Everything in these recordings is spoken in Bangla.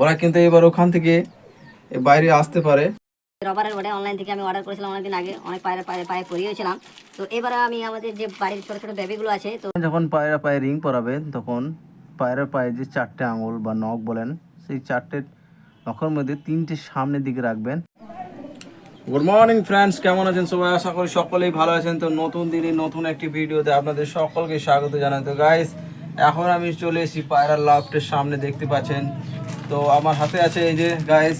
ওরা কিন্তু এবার ওখান থেকে বাইরে আসতে পারে। রবারের বটে অনলাইন থেকে আমি অর্ডার করেছিলাম অনেকদিন আগে অনেক পায়ে পায়ে পায়ে পরিয়েছিলাম তো এবারে আমি আমাদের যে বাড়ির ছোট ছোট বেবিগুলো আছে তো যখন পায়রা পায়ে রিং পরাবেন তখন পায়রার পায়ে যে চারটে আঙুল বা নখ বলেন সেই চারটে নখের মধ্যে তিনটে সামনের দিকে রাখবেন। গুড মর্নিং ফ্রেন্ডস কেমন আছেন সবাই? আশা করি সকলেই ভালো আছেন। তো নতুন দিনে নতুন একটি ভিডিওতে আপনাদের সকলকে স্বাগত জানাই। তো গাইস এখন আমি চলে এসেছি পায়রার লফটের সামনে দেখতে পাচ্ছেন তো আমার হাতে আছে এই যে গাইস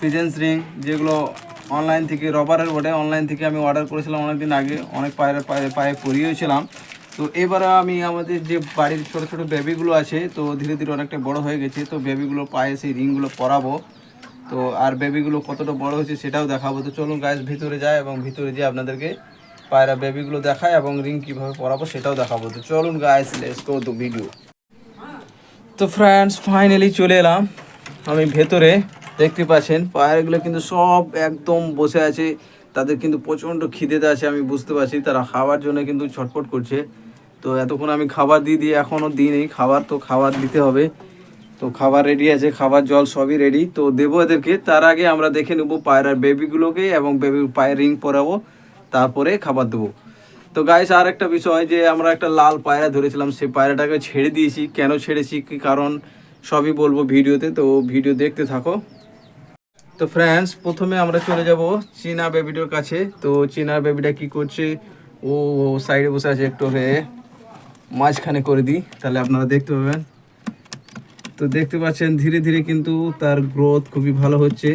পিজেন্স রিং যেগুলো অনলাইন থেকে, রবারের বটে অনলাইন থেকে আমি অর্ডার করেছিলাম অনেকদিন আগে, অনেক পায়ের পায়ে পায়ে পরিয়েছিলাম তো এবারে আমি আমাদের যে বাড়ির ছোট ছোট বেবিগুলো আছে, তো ধীরে ধীরে অনেকটা বড় হয়ে গেছে, তো বেবিগুলো পায়ে সেই রিংগুলো পরাবো। তো আর বেবিগুলো কতটা বড় হয়েছে সেটাও দেখাবো। তো চলুন গাছ ভিতরে যায় এবং ভিতরে যেয়ে আপনাদেরকে পায়রা বেবিগুলো দেখায় এবং রিং কীভাবে পরাবো সেটাও দেখাবো। তো চলুন গাছ লেটস গো টু ভিডিও তো ফ্রেন্ডস ফাইনালি চলে এলাম। আমি ভেতরে দেখতে পাচ্ছেন পায়রাগুলো কিন্তু সব একদম বসে আছে। তাদের কিন্তু প্রচণ্ড খিদেতে আছে, আমি বুঝতে পারছি। তারা খাওয়ার জন্য কিন্তু ছটফট করছে। তো এতক্ষণ আমি খাবার দিয়ে দিয়ে এখনও দিই নেই খাবার তো খাবার দিতে হবে। তো খাবার রেডি আছে, খাবার জল সবই রেডি তো দেবো এদেরকে। তার আগে আমরা দেখে নেব পায়রার বেবিগুলোকে এবং বেবি পায়ের রিং পরাবো। তারপরে খাবার দেবো। তো গাইস আর একটা বিষয় যে আমরা একটা লাল পায়রা ধরেছিলাম, সেই পায়রাটাকে ছেড়ে দিয়েছি। কেন ছেড়েছি? কি কারণ? সবই বলব ভিডিওতে, তো ভিডিও দেখতে থাকো। তো ফ্রেন্ডস প্রথমে আমরা চলে যাব চীনা বেবিটার কাছে। তো চীনা বেবিটা কি করছে? ও সাইডে বসে আছে একটু হয়ে। মাঝখানে করে দিই, তাহলে আপনারা দেখতে পাবেন। তো দেখতে পাচ্ছেন, ধীরে ধীরে কিন্তু তার গ্রোথ খুবই ভালো হচ্ছে।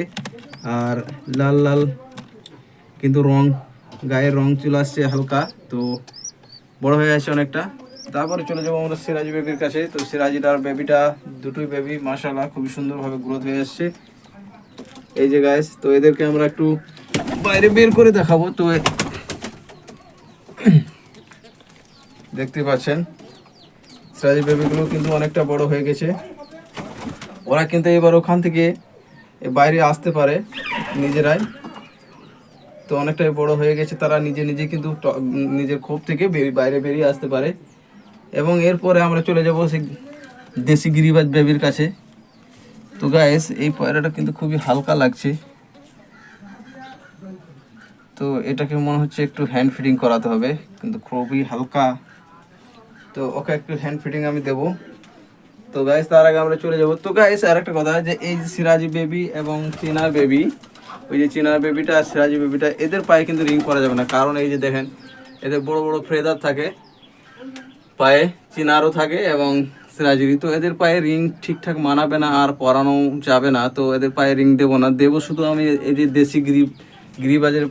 আর লাল লাল কিন্তু রং গায়ের রং চলে আসছে হালকা, তো বড় হয়ে আছে অনেকটা। তারপরে চলে যাব আমরা সিরাজি বেবির কাছে। তো সিরাজিটার বেবিটা, দুটোই বেবি মাশাল্লাহ খুবই সুন্দরভাবে গ্রোথ হয়ে আসছে। এই যে গাইস তো এদেরকে আমরা একটু বাইরে বের করে দেখাবো। তো দেখতে পাচ্ছেন, সিরাজি বেবিগুলো কিন্তু অনেকটা বড় হয়ে গেছে। ওরা কিন্তু এবার ওখান থেকে বাইরে আসতে পারে নিজেরাই। তো অনেকটাই বড় হয়ে গেছে, তারা নিজে নিজে কিন্তু নিজের ক্ষোভ থেকে বাইরে বেরিয়ে আসতে পারে। এবং এরপরে আমরা চলে যাব সেই দেশি গিরিবাজ বেবির কাছে। তো গায়েস এই পায়রাটা কিন্তু খুবই হালকা লাগছে। তো এটাকে মনে হচ্ছে একটু হ্যান্ড ফিটিং করাতে হবে, কিন্তু খুবই হালকা। তো ওকে একটু হ্যান্ড ফিটিং আমি দেবো। তো গাইস তার আগে আমরা চলে যাব। তো গাইস আর একটা কথা যে এই সিরাজি বেবি এবং চীনা বেবি ওই যে চিনার বেবিটা সিরাজি বেবিটা এদের পায়ে কিন্তু রিং করা যাবে না। কারণ এই যে দেখেন, এদের বড় বড় ফ্রেদার থাকে, পায়ে চিনারও থাকে এবং সিরাজিরি তো এদের পায়ে রিং ঠিকঠাক মানাবে না আর পরানো যাবে না, তো এদের পায়ে রিং দেবো না। দেবো শুধু আমি এই যে দেশি গিরি গিরিবাজের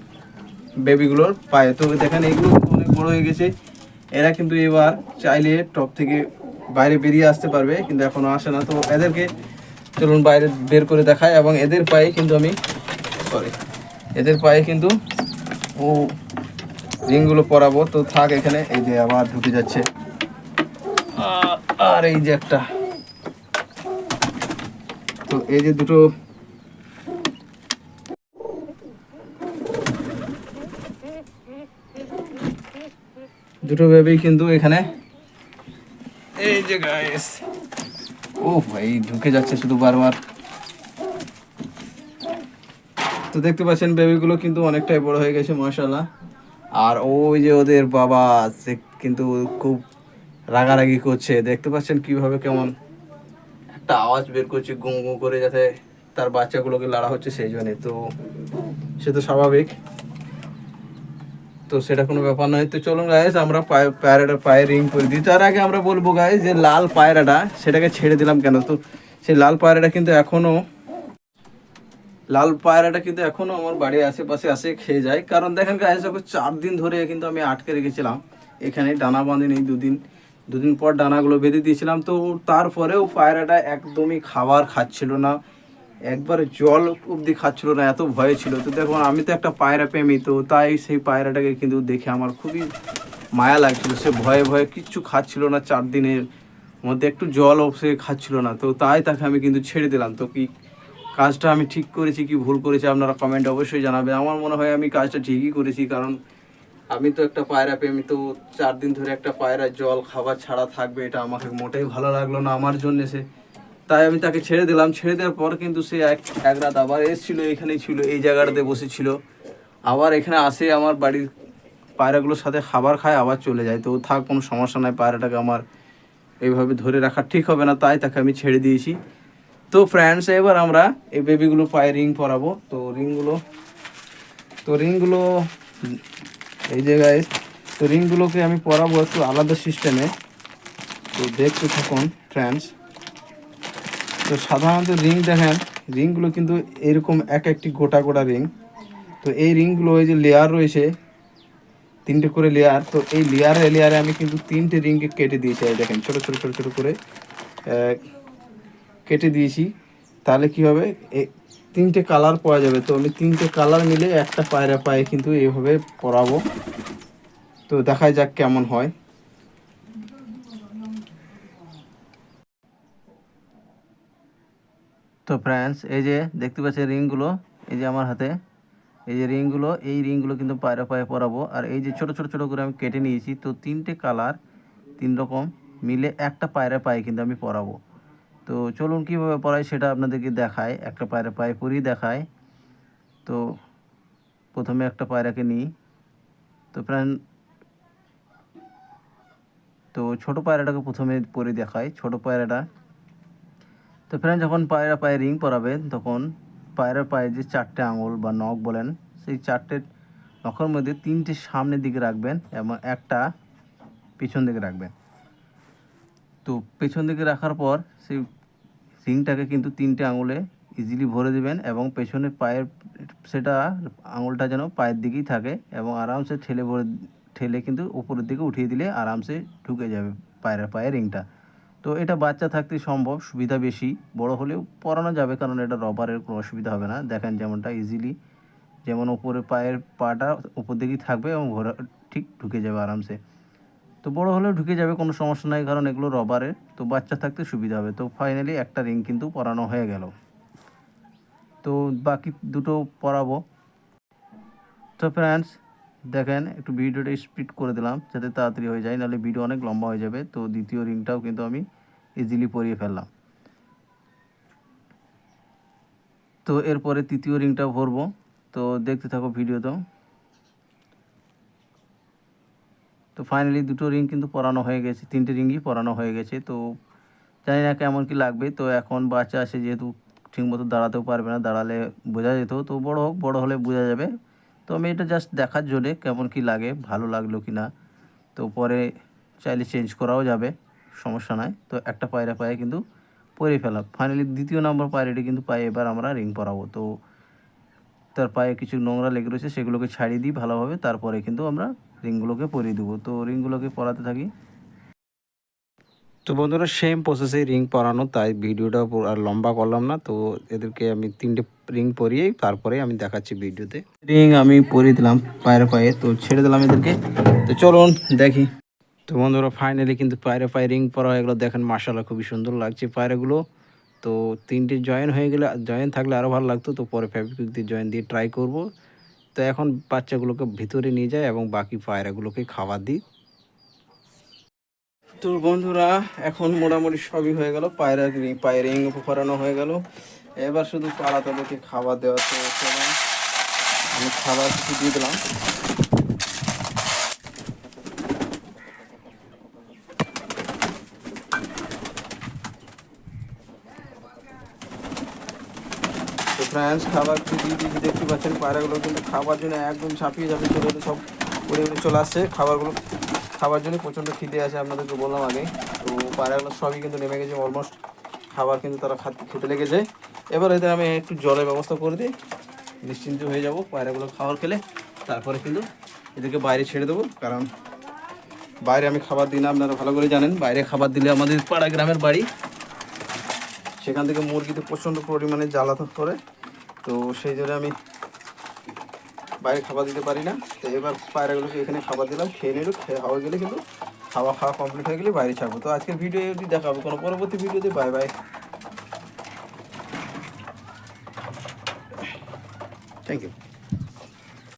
বেবিগুলোর পায়ে। তো দেখেন এগুলো অনেক বড় হয়ে গেছে। এরা কিন্তু এবার চাইলে টপ থেকে বাইরে বেরিয়ে আসতে পারবে, কিন্তু এখনও আসে না। তো এদেরকে চলুন বাইরে বের করে দেখায় এবং এদের পায়ে কিন্তু আমি সরি এদের পায়ে কিন্তু ও রিংগুলো পরাবো। তো থাক এখানে, এই যে আবার ঢুকে যাচ্ছে। আর এই যে একটা। তো এই যে দুটো। দুটো ভেবেই কিন্তু এখানে। এই যে গাইস ও ভাই, ঢুকে যাচ্ছে শুধু বারবার। তো দেখতে পাচ্ছেন বেবিগুলো কিন্তু অনেকটাই বড় হয়ে গেছে মাশাল্লাহ আর ওই যে ওদের বাবা, সে কিন্তু খুব রাগারাগি করছে। দেখতে পাচ্ছেন কীভাবে কেমন একটা আওয়াজ বের করছে গুঁ গুঁ করে যাতে তার বাচ্চাগুলোকে লাড়া হচ্ছে সেই জন্যে। তো সে তো স্বাভাবিক। তো সেটা কোনো ব্যাপার নয়। তো চলুন গাইস আমরা পায়ে, পায়রাটা পায়ে রিং করে দিই। তার আগে আমরা বলব গায়ে যে লাল পায়রাটা, সেটাকে ছেড়ে দিলাম কেন? তো সেই লাল পায়রাটা কিন্তু এখনও লাল পায়রাটা কিন্তু এখনও আমার বাড়ির আশেপাশে আসে, খেয়ে যায়। কারণ দেখেন গাইস যখন চার দিন ধরে কিন্তু আমি আটকে রেখেছিলাম। এখানে ডানা বাঁধিনি দুদিন দুদিন পর ডানাগুলো বেঁধে দিয়েছিলাম। তো তারপরেও পায়রাটা একদমই খাবার খাচ্ছিল না। একবার জল অবধি খাচ্ছিল না, এত ভয় ছিল। তো দেখুন, আমি তো একটা পায়রা প্রেমী, তো তাই সেই পায়রাটাকে কিন্তু দেখে আমার খুবই মায়া লাগছিল। সে ভয়ে ভয়ে কিচ্ছু খাচ্ছিল না চার দিনের মধ্যে, একটু জল সে খাচ্ছিল না। তো তাই তাকে আমি কিন্তু ছেড়ে দিলাম। তো কি কাজটা আমি ঠিক করেছি কি ভুল করেছি আপনারা কমেন্ট অবশ্যই জানাবেন। আমার মনে হয় আমি কাজটা ঠিকই করেছি, কারণ আমি তো একটা পায়রা প্রেমী, তো চার দিন ধরে একটা পায়রা জল, খাবার ছাড়া থাকবে, এটা আমাকে মোটেই ভালো লাগল না আমার জন্য সে। তাই আমি তাকে ছেড়ে দিলাম। ছেড়ে দেওয়ার পর কিন্তু সে এক এক রাত আবার এসেছিল, এখানেই ছিল, এই জায়গাটাতে বসেছিল। আবার এখানে আসে, আমার বাড়ির পায়রাগুলোর সাথে খাবার খায়, আবার চলে যায়। তো থাক, কোনো সমস্যা নাই, পায়রাটাকে আমার এইভাবে ধরে রাখা ঠিক হবে না, তাই তাকে আমি ছেড়ে দিয়েছি। তো ফ্রেন্ডস এবার আমরা এই বেবিগুলো পায়ে রিং পরাবো। তো রিংগুলো তো রিংগুলো এই জায়গায় তো রিংগুলোকে আমি পরাবো একটু আলাদা সিস্টেমে তো দেখতে থাকুন ফ্রেন্ডস তো সাধারণত রিং দেখেন রিংগুলো কিন্তু এরকম এক একটি গোটা গোটা রিং তো এই রিংগুলো এই যে লেয়ার রয়েছে, তিনটে করে লেয়ার তো এই লেয়ারে লেয়ারে আমি কিন্তু তিনটে রিংকে কেটে দিয়েছি। দেখেন, ছোটো ছোটো ছোটো ছোটো করে কেটে দিয়েছি, তাহলে কি হবে? তিনটে কালার পাওয়া যাবে। তো আমি তিনটে কালার মিলে একটা পায়রা পায়ে কিন্তু এইভাবে পরাবো। তো দেখা যাক কেমন হয়। তো ফ্রেন্ডস এই যে দেখতে পাচ্ছেন রিংগুলো, এই যে আমার হাতে। এই যে রিংগুলো, এই রিংগুলো কিন্তু পায়রা পায়ে পরাবো। আর এই যে ছোট ছোট ছোট করে আমি কেটে নিয়েছি। তো তিনটে কালার তিন রকম মিলে একটা পায়রা পায়ে কিন্তু আমি পরাবো। তো চলুন কীভাবে পরাই সেটা আপনাদেরকে দেখায়। একটা পায়রা পায়ে পরিয়ে দেখায়। তো প্রথমে একটা পায়রাকে নিই। তো ফ্রেন্ড তো ছোটো পায়রাটাকে প্রথমে পরে দেখায় ছোট পায়রাটা। তো ফ্রেন্ড যখন পায়রা পায়ে রিং পরাবেন তখন পায়রার পায়ে যে চারটে আঙুল বা নখ বলেন, সেই চারটে নখের মধ্যে তিনটে সামনের দিকে রাখবেন এবং একটা পিছন দিকে রাখবেন। তো পেছন দিকে রাখার পর সেই রিংটাকে কিন্তু তিনটে আঙুলে ইজিলি ভরে দেবেন এবং পেছনে পায়ের সেটা আঙুলটা যেন পায়ের দিকেই থাকে এবং আরামসে ঠেলে ভরে, ঠেলে কিন্তু উপরের দিকে উঠিয়ে দিলে আরামসে ঢুকে যাবে পায়ের পায়ের রিংটা। তো এটা বাচ্চা থাকতে সম্ভব, সুবিধা বেশি। বড় হলেও পরানো যাবে কারণ এটা রবারের কোনো অসুবিধা হবে না। দেখেন যেমনটা ইজিলি যেমন উপরে পায়ের পাটা উপর দিকেই থাকবে এবং ভরে, ঠিক ঢুকে যাবে আরামসে। তো বড় হলেও ঢুকে যাবে, কোনো সমস্যা নাই, কারণ এগুলো রবারের, তো বাচ্চা থাকতে সুবিধা হবে। তো ফাইনালি একটা রিং কিন্তু পরানো হয়ে গেল। তো বাকি দুটো পরাবো। তো ফ্রেন্ডস দেখেন, একটু ভিডিওটা স্পিড করে দিলাম, যাতে তাড়াতাড়ি হয়ে যায়, নাহলে ভিডিও অনেক লম্বা হয়ে যাবে। তো দ্বিতীয় রিংটাও কিন্তু আমি ইজিলি পরিয়ে ফেললাম। তো এরপরে তৃতীয় রিংটা ভরবো। তো দেখতে থাকো ভিডিও তো। ফাইনালি দুটো রিং কিন্তু পরানো হয়ে গেছে, তিনটে রিংই পরানো হয়ে গেছে, তো জানি না কেমন কি লাগবে, তো এখন বাচ্চা আছে যেহেতু ঠিকমতো দাঁড়াতেও পারবে না, দাঁড়ালে বোঝা যেত, তো বড় হোক, বড় হলে বোঝা যাবে, তো আমি এটা জাস্ট দেখার জন্যে কেমন কি লাগে, ভালো লাগল কি না তো পরে চাইলে চেঞ্জ করাও যাবে, সমস্যা নাই, তো একটা পায়রা পায়ে কিন্তু পরে ফেলা ফাইনালি দ্বিতীয় নম্বর পায়রাটি কিন্তু পায়ে এবার আমরা রিং পরাবো, তো তার পায়ে কিছু নোংরা লেগে রয়েছে সেগুলোকে ছাড়িয়ে দিই ভালোভাবে। তারপরে কিন্তু আমরা রিংগুলোকে পরিয়ে দেবো। তো রিংগুলোকে পরাতে থাকি। তো বন্ধুরা সেম প্রসেসে রিং পরানো তাই ভিডিওটা আর লম্বা করলাম না। তো এদেরকে আমি তিনটে রিং পরিয়ে তারপরে আমি দেখাচ্ছি ভিডিওতে। রিং আমি পরিয়ে দিলাম পায়ের পায়ে তো ছেড়ে দিলাম এদেরকে। তো চলুন দেখি। তো বন্ধুরা ফাইনালি কিন্তু পায়রে পায়ে রিং পরা হয়ে গেলো। দেখেন মাসাল্লাহ খুবই সুন্দর লাগছে পায়রাগুলো তো তিনটে জয়েন হয়ে গেলে জয়েন থাকলে আরও ভালো লাগতো, তো পরে ফেব্রিক দিয়ে জয়েন দিয়ে ট্রাই করব। তো এখন বাচ্চাগুলোকে ভিতরে নিয়ে যায় এবং বাকি পায়রাগুলোকে খাবার দিই। তো বন্ধুরা, এখন মোটামুটি সবই হয়ে গেল, পায়রা পায়ের রিং পরানো হয়ে গেল। এবার শুধু পাড়া তাদেরকে খাবার দেওয়া তো আমি খাবার কিছু দিয়ে দিলাম। তো ফ্রেন্ডস খাবার দিয়েছি দেখতে পাচ্ছেন, পায়রাগুলো কিন্তু খাবার জন্য একদম ছাপিয়ে যাবে চলে সব উড়ে উড়ে চলে আসছে। খাবারগুলো, খাবার জন্য প্রচণ্ড খিদে আছে আপনাদেরকে বললাম আগে। তো পায়রাগুলো সবই কিন্তু নেমে গেছে অলমোস্ট খাবার কিন্তু তারা খাত- খেতে লেগেছে। এবার এদের আমি একটু জলের ব্যবস্থা করে দিই, নিশ্চিন্ত হয়ে যাব পায়রাগুলো খাবার খেলে। তারপরে কিন্তু এদেরকে বাইরে ছেড়ে দেবো, কারণ বাইরে আমি খাবার দিই না, আপনারা ভালো করে জানেন। বাইরে খাবার দিলে আমাদের পাড়া গ্রামের বাড়ি, সেখান থেকে মুরগিতে প্রচণ্ড পরিমাণে জ্বালাতন করে তো সেই জন্য আমি বাইরে খাবার দিতে পারি না। তো এবার পায়রাগুলোকে এখানে খাবার দিলাম, খেয়ে নিল, খেয়ে খাওয়া গেলে কিন্তু খাওয়া খাওয়া কমপ্লিট হয়ে গেলে বাইরে ছাড়বো। তো আজকের ভিডিও যদি দেখাবো, কোনো পরবর্তী ভিডিওতে বাই বাই থ্যাংক ইউ